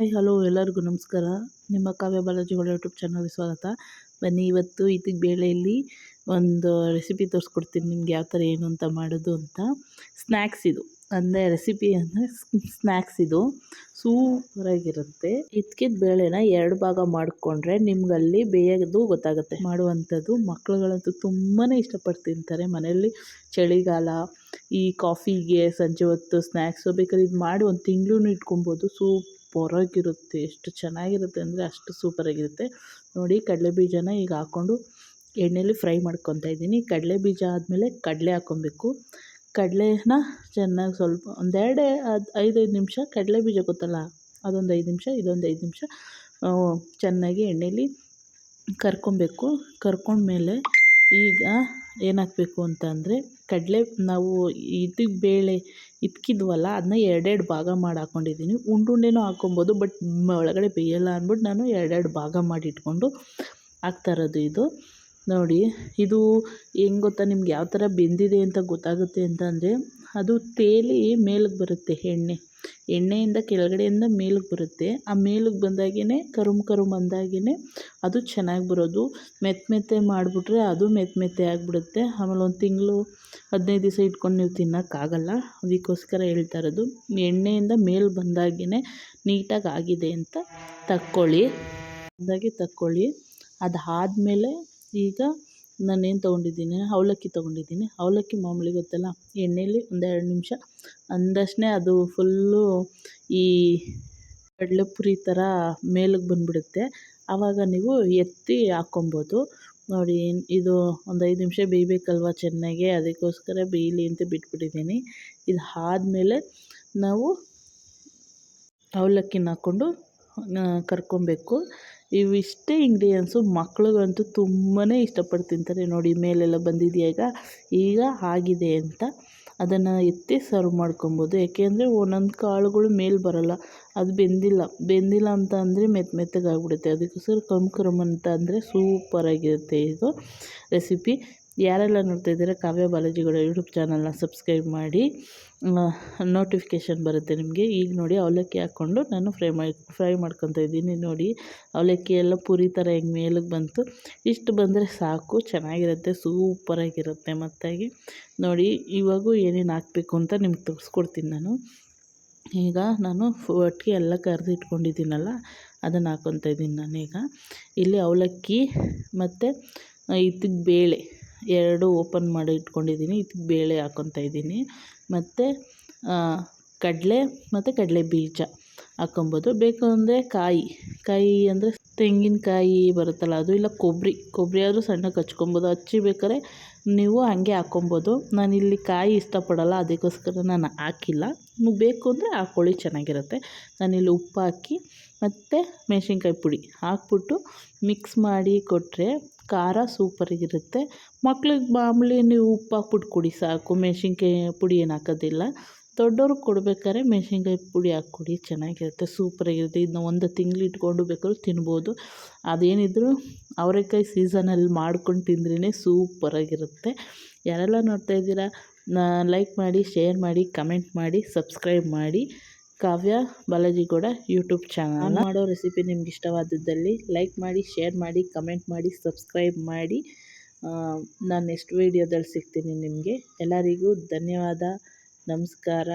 Hi, hello ಎಲ್ಲರಿಗೂ ನಮಸ್ಕಾರ. ನಿಮ್ಮ ಕಾವ್ಯ ಬಾಲಾಜಿಗಳ ಯೂಟ್ಯೂಬ್ ಚಾನಲ್ಗೆ ಸ್ವಾಗತ. ಬನ್ನಿ, ಇವತ್ತು ಇದಕ್ಕೆ ಬೇಳೆಯಲ್ಲಿ ಒಂದು ರೆಸಿಪಿ ತೋರಿಸ್ಕೊಡ್ತೀನಿ. ನಿಮ್ಗೆ ಯಾವ ಥರ ಏನು ಅಂತ ಮಾಡೋದು ಅಂತ. ಸ್ನ್ಯಾಕ್ಸ್ ಇದು. ಅಂದರೆ ರೆಸಿಪಿ ಅಂದರೆ ಸ್ನ್ಯಾಕ್ಸ್ ಇದು. ಸೂಪರಾಗಿರುತ್ತೆ ಇದ್ಕಿದ ಬೇಳೆನ ಎರಡು ಭಾಗ ಮಾಡಿಕೊಂಡ್ರೆ ನಿಮ್ಗಲ್ಲಿ ಬೇಯೋದು ಗೊತ್ತಾಗುತ್ತೆ. ಮಾಡುವಂಥದ್ದು ಮಕ್ಕಳುಗಳಂತೂ ತುಂಬಾ ಇಷ್ಟಪಟ್ಟು ತಿಂತಾರೆ. ಮನೆಯಲ್ಲಿ ಚಳಿಗಾಲ, ಈ ಕಾಫಿಗೆ ಸಂಜೆ ಹೊತ್ತು ಸ್ನ್ಯಾಕ್ಸು ಬೇಕಾದ್ರೆ ಇದು ಮಾಡಿ ಒಂದು ತಿಂಗಳು ಇಟ್ಕೊಬೋದು. ಸೂಪರಾಗಿರುತ್ತೆ ಎಷ್ಟು ಚೆನ್ನಾಗಿರುತ್ತೆ ಅಂದರೆ ಅಷ್ಟು ಸೂಪರಾಗಿರುತ್ತೆ ನೋಡಿ ಕಡಲೆ ಬೀಜನ ಈಗ ಹಾಕ್ಕೊಂಡು ಎಣ್ಣೆಯಲ್ಲಿ ಫ್ರೈ ಮಾಡ್ಕೊತಾ ಇದ್ದೀನಿ. ಕಡಲೆ ಬೀಜ ಆದಮೇಲೆ ಕಡಲೆ ಹಾಕ್ಕೊಬೇಕು. ಕಡಲೆನ ಚೆನ್ನಾಗಿ ಸ್ವಲ್ಪ ಒಂದೆರಡು ಅದು ಐದೈದು ನಿಮಿಷ, ಕಡಲೆ ಬೀಜ ಗೊತ್ತಲ್ಲ? ಅದೊಂದು ಐದು ನಿಮಿಷ, ಇದೊಂದು ಐದು ನಿಮಿಷ ಚೆನ್ನಾಗಿ ಎಣ್ಣೆಯಲ್ಲಿ ಕರ್ಕೊಬೇಕು. ಕರ್ಕೊಂಡ್ಮೇಲೆ ಈಗ ಏನು ಹಾಕಬೇಕು ಅಂತ ಅಂದರೆ ಕಡಲೆ ನಾವು ಇದಕ್ಕೆ ಬೇಳೆ ಇದ್ಕಿದ್ವಲ್ಲ ಅದನ್ನ ಎರಡೆರಡು ಭಾಗ ಮಾಡಿ ಹಾಕ್ಕೊಂಡಿದ್ದೀನಿ ಉಂಡುಂಡೆನೂ ಹಾಕ್ಕೊಬೋದು, ಬಟ್ ಒಳಗಡೆ ಬೇಯಲ್ಲ ಅಂದ್ಬಿಟ್ಟು ನಾನು ಎರಡೆರಡು ಭಾಗ ಮಾಡಿ ಇಟ್ಕೊಂಡು ಹಾಕ್ತಾ ಇರೋದು ಇದು. ನೋಡಿ, ಇದು ಹೆಂಗೆ ಗೊತ್ತಾ ನಿಮ್ಗೆ ಯಾವ ಥರ ಬೆಂದಿದೆ ಅಂತ ಗೊತ್ತಾಗುತ್ತೆ ಅಂತ ಅಂದರೆ ಅದು ತೇಲಿ ಮೇಲಕ್ಕೆ ಬರುತ್ತೆ, ಎಣ್ಣೆ. ಎಣ್ಣೆಯಿಂದ ಕೆಳಗಡೆಯಿಂದ ಮೇಲಕ್ಕೆ ಬರುತ್ತೆ. ಆ ಮೇಲಕ್ಕೆ ಬಂದಾಗೇ ಕರುಮ್ ಕರುಮ್ ಅಂದಾಗೇ ಅದು ಚೆನ್ನಾಗಿ ಬರೋದು. ಮೆತ್ತ ಮೆತ್ತೆ ಮಾಡಿಬಿಟ್ರೆ ಅದು ಮೆತ್ತ ಮೆತ್ತೆ ಆಗಿಬಿಡುತ್ತೆ. ಆಮೇಲೆ ಒಂದು ತಿಂಗಳು, ಹದಿನೈದು ದಿವಸ ಇಟ್ಕೊಂಡು ನೀವು ತಿನ್ನೋಕ್ಕಾಗಲ್ಲ. ಅದಕ್ಕೋಸ್ಕರ ಹೇಳ್ತಾ ಇರೋದು, ಎಣ್ಣೆಯಿಂದ ಮೇಲೆ ಬಂದಾಗೇ ನೀಟಾಗಿ ಆಗಿದೆ ಅಂತ ತಕ್ಕೊಳ್ಳಿ. ಅಂದಾಗೆ ತಕ್ಕೊಳ್ಳಿ. ಅದಾದಮೇಲೆ ಈಗ ನಾನೇನು ತೊಗೊಂಡಿದ್ದೀನಿ? ಅವಲಕ್ಕಿ ತೊಗೊಂಡಿದ್ದೀನಿ. ಅವಲಕ್ಕಿ ಮಾಮೂಲಿ ಗೊತ್ತಲ್ಲ? ಎಣ್ಣೆಲಿ ಒಂದೆರಡು ನಿಮಿಷ. ಅಂದಷ್ಟೇ ಅದು ಫುಲ್ಲು ಈ ಕಡಲೆಪುರಿ ಥರ ಮೇಲಕ್ಕೆ ಬಂದುಬಿಡುತ್ತೆ. ಆವಾಗ ನೀವು ಎತ್ತಿ ಹಾಕ್ಕೊಬೋದು ನೋಡಿ, ಇದು ಒಂದು ಐದು ನಿಮಿಷ ಬೇಯಬೇಕಲ್ವ ಚೆನ್ನಾಗಿ? ಅದಕ್ಕೋಸ್ಕರ ಬೇಯಲಿ ಅಂತ ಬಿಟ್ಬಿಟ್ಟಿದ್ದೀನಿ. ಇದು ಆದಮೇಲೆ ನಾವು ಅವಲಕ್ಕಿನ ಹಾಕ್ಕೊಂಡು ಕರ್ಕೊಬೇಕು. ಇವಿಷ್ಟೇ ಇಂಗ್ರೀಡಿಯೆಂಟ್ಸು ಮಕ್ಳಿಗಂತೂ ತುಂಬಾ ಇಷ್ಟಪಟ್ಟು ತಿಂತಾರೆ ನೋಡಿ, ಮೇಲೆಲ್ಲ ಬಂದಿದೆಯಾಗ. ಈಗ ಆಗಿದೆ ಅಂತ ಅದನ್ನು ಎತ್ತಿ ಸರ್ವ್ ಮಾಡ್ಕೊಬೋದು. ಯಾಕೆಂದರೆ ಒಂದೊಂದು ಕಾಳುಗಳು ಮೇಲೆ ಬರೋಲ್ಲ. ಅದು ಬೆಂದಿಲ್ಲ. ಬೆಂದಿಲ್ಲ ಅಂತ ಅಂದರೆ ಮೆತ್ತ ಮೆತ್ತಗಾಗ್ಬಿಡುತ್ತೆ. ಅದಕ್ಕೋಸ್ಕರ ಕಮ್ ಕರುಮ್ ಅಂತ ಅಂದರೆ ಸೂಪರಾಗಿರುತ್ತೆ ಇದು ರೆಸಿಪಿ ಯಾರೆಲ್ಲ ನೋಡ್ತಾ ಇದ್ದೀರಾ ಕಾವ್ಯ ಬಾಲಾಜಿಗಳ ಯೂಟ್ಯೂಬ್ ಚಾನಲ್ನ ಸಬ್ಸ್ಕ್ರೈಬ್ ಮಾಡಿ ನೋಟಿಫಿಕೇಷನ್ ಬರುತ್ತೆ ನಿಮಗೆ. ಈಗ ನೋಡಿ ಅವಲಕ್ಕಿ ಹಾಕ್ಕೊಂಡು ನಾನು ಫ್ರೈ ಮಾಡಿ, ಫ್ರೈ ಮಾಡ್ಕೊತಾ ಇದ್ದೀನಿ. ನೋಡಿ ಅವಲಕ್ಕಿ ಎಲ್ಲ ಪುರಿ ಥರ ಹೆಂಗೆ ಮೇಲಕ್ಕೆ ಬಂತು. ಇಷ್ಟು ಬಂದರೆ ಸಾಕು, ಚೆನ್ನಾಗಿರುತ್ತೆ ಸೂಪರಾಗಿರುತ್ತೆ ಮತ್ತಾಗಿ. ನೋಡಿ ಇವಾಗೂ ಏನೇನು ಹಾಕಬೇಕು ಅಂತ ನಿಮ್ಗೆ ತೋರಿಸ್ಕೊಡ್ತೀನಿ ನಾನು. ಈಗ ನಾನು ಒಟ್ಟಿಗೆ ಎಲ್ಲ ಕರೆದು ಇಟ್ಕೊಂಡಿದ್ದೀನಲ್ಲ, ಅದನ್ನು ಹಾಕ್ಕೊತಾ ಇದ್ದೀನಿ ನಾನೀಗ. ಇಲ್ಲಿ ಅವಲಕ್ಕಿ ಮತ್ತು ಇದಕ್ಕೆ ಬೇಳೆ. ಎರಡು ಓಪನ್ ಮಾಡಿ ಇಟ್ಕೊಂಡಿದ್ದೀನಿ. ಇದಕ್ಕೆ ಬೇಳೆ ಹಾಕ್ಕೊತಾ ಇದ್ದೀನಿ. ಮತ್ತು ಕಡಲೆ ಮತ್ತು ಕಡಲೆ ಬೀಜ. ಹಾಕ್ಕೊಬೋದು. ಬೇಕು ಅಂದರೆ ಕಾಯಿ. ಕಾಯಿ ಅಂದರೆ ತೆಂಗಿನಕಾಯಿ ಬರುತ್ತಲ್ಲ, ಅದು ಇಲ್ಲ ಕೊಬ್ಬರಿ ಕೊಬ್ಬರಿ ಆದರೂ ಸಣ್ಣಕ್ಕೆ ಹಚ್ಕೊಬೋದು ಹಚ್ಚಿ ಬೇಕಾದ್ರೆ ನೀವು ಹಾಗೆ ಹಾಕ್ಕೊಬೋದು. ನಾನಿಲ್ಲಿ ಕಾಯಿ ಇಷ್ಟಪಡಲ್ಲ, ಅದಕ್ಕೋಸ್ಕರ ನಾನು ಹಾಕಿಲ್ಲ. ನಿಮಗೆ ಬೇಕು ಅಂದರೆ ಹಾಕ್ಕೊಳ್ಳಿ ಚೆನ್ನಾಗಿರುತ್ತೆ. ನಾನಿಲ್ಲಿ ಉಪ್ಪು ಹಾಕಿ ಮತ್ತು ಮೆಣಸಿನ್ಕಾಯಿ ಪುಡಿ ಹಾಕ್ಬಿಟ್ಟು ಮಿಕ್ಸ್ ಮಾಡಿ ಕೊಟ್ಟರೆ ಖಾರ ಸೂಪರಾಗಿರುತ್ತೆ ಮಕ್ಳಿಗೆ ಮಾಮೂಲಿ ನೀವು ಉಪ್ಪು ಹಾಕ್ಬಿಟ್ಟು ಕೊಡಿ ಸಾಕು. ಮೆಣ್ಸಿನ್ಕಾಯಿ ಪುಡಿ ಏನು ಹಾಕೋದಿಲ್ಲ. ದೊಡ್ಡವ್ರಿಗೆ ಕೊಡ್ಬೇಕಾದ್ರೆ ಮೆಣಸಿನ್ಕಾಯಿ ಪುಡಿ ಹಾಕಿ ಕೊಡಿ ಚೆನ್ನಾಗಿರುತ್ತೆ, ಸೂಪರಾಗಿರುತ್ತೆ. ಇದನ್ನ ಒಂದು ತಿಂಗಳು ಇಟ್ಕೊಂಡು ಬೇಕಾದ್ರೂ ತಿನ್ಬೋದು. ಅದೇನಿದ್ರು ಅವರೆಕಾಯಿ ಸೀಸನಲ್ಲಿ ಮಾಡ್ಕೊಂಡು ತಿಂದ್ರೇ ಸೂಪರಾಗಿರುತ್ತೆ. ಯಾರೆಲ್ಲ ನೋಡ್ತಾ ಇದ್ದೀರಾ ಲೈಕ್ ಮಾಡಿ, ಶೇರ್ ಮಾಡಿ, ಕಮೆಂಟ್ ಮಾಡಿ, ಸಬ್ಸ್ಕ್ರೈಬ್ ಮಾಡಿ. ಕಾವ್ಯ ಬಾಲಾಜಿ ಕೂಡ ಯೂಟ್ಯೂಬ್ ಚಾನಲ್ ಮಾಡೋ ರೆಸಿಪಿ ನಿಮ್ಗೆ ಇಷ್ಟವಾದದ್ದಲ್ಲಿ ಲೈಕ್ ಮಾಡಿ, ಶೇರ್ ಮಾಡಿ, ಕಮೆಂಟ್ ಮಾಡಿ, ಸಬ್ಸ್ಕ್ರೈಬ್ ಮಾಡಿ. ನಾನು ನೆಕ್ಸ್ಟ್ ವೀಡಿಯೋದಲ್ಲಿ ಸಿಗ್ತೀನಿ ನಿಮಗೆ. ಎಲ್ಲರಿಗೂ ಧನ್ಯವಾದ. ನಮಸ್ಕಾರ.